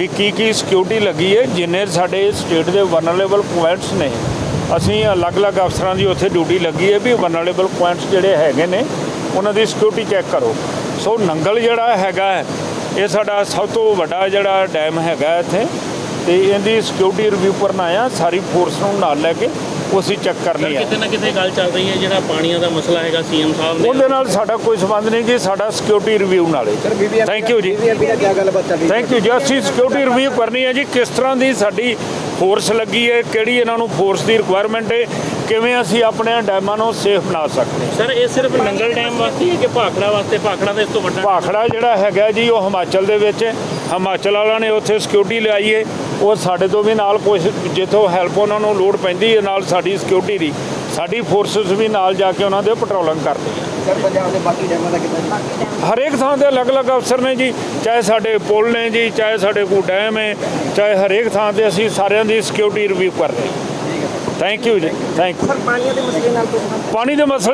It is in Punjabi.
ਵੀ ਕੀ ਕੀ ਸਿਕਿਉਰਿਟੀ ਲੱਗੀ ਹੈ ਜਿੰਨੇ ਸਾਡੇ ਸਟੇਟ ਦੇ ਵਨਰੇਬਲ ਪੁਆਇੰਟਸ ਨੇ। ਅਸੀਂ ਅਲੱਗ-ਅਲੱਗ ਅਫਸਰਾਂ ਦੀ ਉੱਥੇ ਡਿਊਟੀ ਲੱਗੀ ਹੈ ਵੀ ਵਨਰੇਬਲ ਪੁਆਇੰਟਸ ਜਿਹੜੇ ਹੈਗੇ ਨੇ, ਉਹਨਾਂ ਦੀ ਸਿਕਿਉਰਿਟੀ ਚੈੱਕ ਕਰੋ। ਸੋ ਨੰਗਲ ਜਿਹੜਾ ਹੈਗਾ ਇਹ ਸਾਡਾ ਸਭ ਤੋਂ ਵੱਡਾ ਜਿਹੜਾ ਡੈਮ ਹੈਗਾ ਇੱਥੇ। ਤੇ ਇਹਦੀ ਸਿਕਿਉਰਿਟੀ ਰਿਵਿਊ ਕਰਨ ਆਇਆ, ਸਾਰੀ ਫੋਰਸ ਨੂੰ ਨਾਲ ਲੈ ਕੇ। ਉਹ ਅਸੀਂ ਚੈੱਕ ਕਰਨੀ ਹੈ ਕਿਤੇ ਨਾ ਕਿਤੇ ਗੱਲ ਚੱਲ ਰਹੀ ਹੈ ਜਿਹੜਾ ਪਾਣੀਆਂ ਦਾ ਮਸਲਾ ਹੈਗਾ ਸੀਐਮ ਸਾਹਿਬ ਨੇ ਉਹਦੇ ਨਾਲ ਸਾਡਾ ਕੋਈ ਸੰਬੰਧ ਨਹੀਂ ਜੀ ਸਾਡਾ ਸਿਕਿਉਰਿਟੀ ਰਿਵਿਊ ਨਾਲੇ ਥੈਂਕ ਯੂ ਜੀ। ਹੈ? Thank you ji. ਅਸੀਂ ਸਿਕਿਉਰਿਟੀ ਰਿਵਿਊ ਕਰਨੀ ਹੈ ਜੀ ਕਿਸ ਤਰ੍ਹਾਂ ਦੀ ਸਾਡੀ ਫੋਰਸ ਲੱਗੀ ਹੈ ਕਿਹੜੀ ਇਹਨਾਂ ਨੂੰ ਫੋਰਸ ਦੀ ਰਿਕੁਆਇਰਮੈਂਟ ਹੈ ਕਿਵੇਂ ਅਸੀਂ ਆਪਣੇ ਡੈਮਾਂ ਨੂੰ ਸੇਫ ਬਣਾ ਸਕਦੇ ਹਾਂ। ਸਰ ਇਹ ਸਿਰਫ ਨੰਗਲ ਡੈਮ ਵਾਸਤੇ ਹੈ ਕਿ ਭਾਖੜਾ ਵਾਸਤੇ? ਭਾਖੜਾ ਦਾ ਇਸ ਤੋਂ ਵੱਡਾ ਭਾਖੜਾ ਜਿਹੜਾ ਹੈਗਾ ਜੀ ਉਹ ਹਿਮਾਚਲ ਦੇ ਵਿੱਚ। ਹਿਮਾਚਲ ਵਾਲਿਆਂ ਨੇ ਉੱਥੇ ਸਿਕਿਉਰਿਟੀ ਲਗਾਈ ਹੈ। ਉਹ ਸਾਡੇ ਤੋਂ ਵੀ ਨਾਲ ਕੁਝ ਜਿੱਥੋਂ ਹੈਲਪ ਉਹਨਾਂ ਨੂੰ ਲੋੜ ਪੈਂਦੀ ਹੈ ਨਾਲ ਸਾਡੀ ਸਿਕਿਉਰਿਟੀ ਦੀ। ਸਾਡੀ ਫੋਰਸਸ ਵੀ ਨਾਲ ਜਾ ਕੇ ਉਹਨਾਂ ਦੇ ਪੈਟਰੋਲਿੰਗ ਕਰਦੀ ਹੈ ਸਰ ਪੰਜਾਬ ਦੇ ਬਾਕੀ ਡੈਮਾਂ ਦਾ ਕਿੱਦਾਂ ਜੀ ਹਰੇਕ ਥਾਂ ਤੇ ਅਲੱਗ-ਅਲੱਗ ਅਫਸਰ ਨੇ ਜੀ ਚਾਹੇ ਸਾਡੇ ਪੁਲ ਨੇ ਜੀ ਚਾਹੇ ਸਾਡੇ ਕੋਲ ਡੈਮ ਹੈ ਚਾਹੇ ਹਰੇਕ ਥਾਂ ਤੇ ਅਸੀਂ ਸਾਰਿਆਂ ਦੀ ਸਿਕਿਉਰਿਟੀ ਰਿਵਿਊ ਕਰ ਰਹੇ ਹਾਂ। ਥੈਂਕ ਯੂ ਜੀ ਥੈਂਕ ਯੂ ਪਾਣੀਆਂ ਦੇ ਮਸਲੇ ਨਾਲ ਪਾਣੀ ਦੇ ਮਸਲੇ